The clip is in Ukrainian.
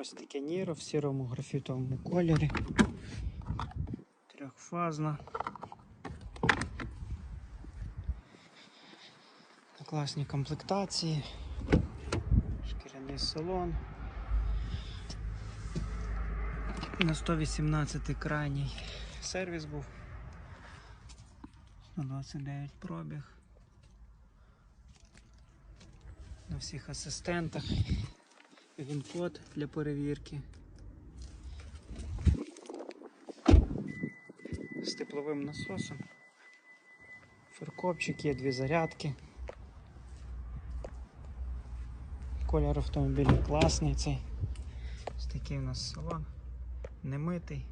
Ось таке Ніро в сірому графітовому кольорі. Трьохфазна. На класній комплектації. Шкіряний салон. На 118 крайній сервіс був. 129 пробіг. На всіх асистентах. Він код для перевірки. З тепловим насосом. Фуркопчик є дві зарядки. Колір автомобіля класний цей. Ось такий у нас салон. Немитий.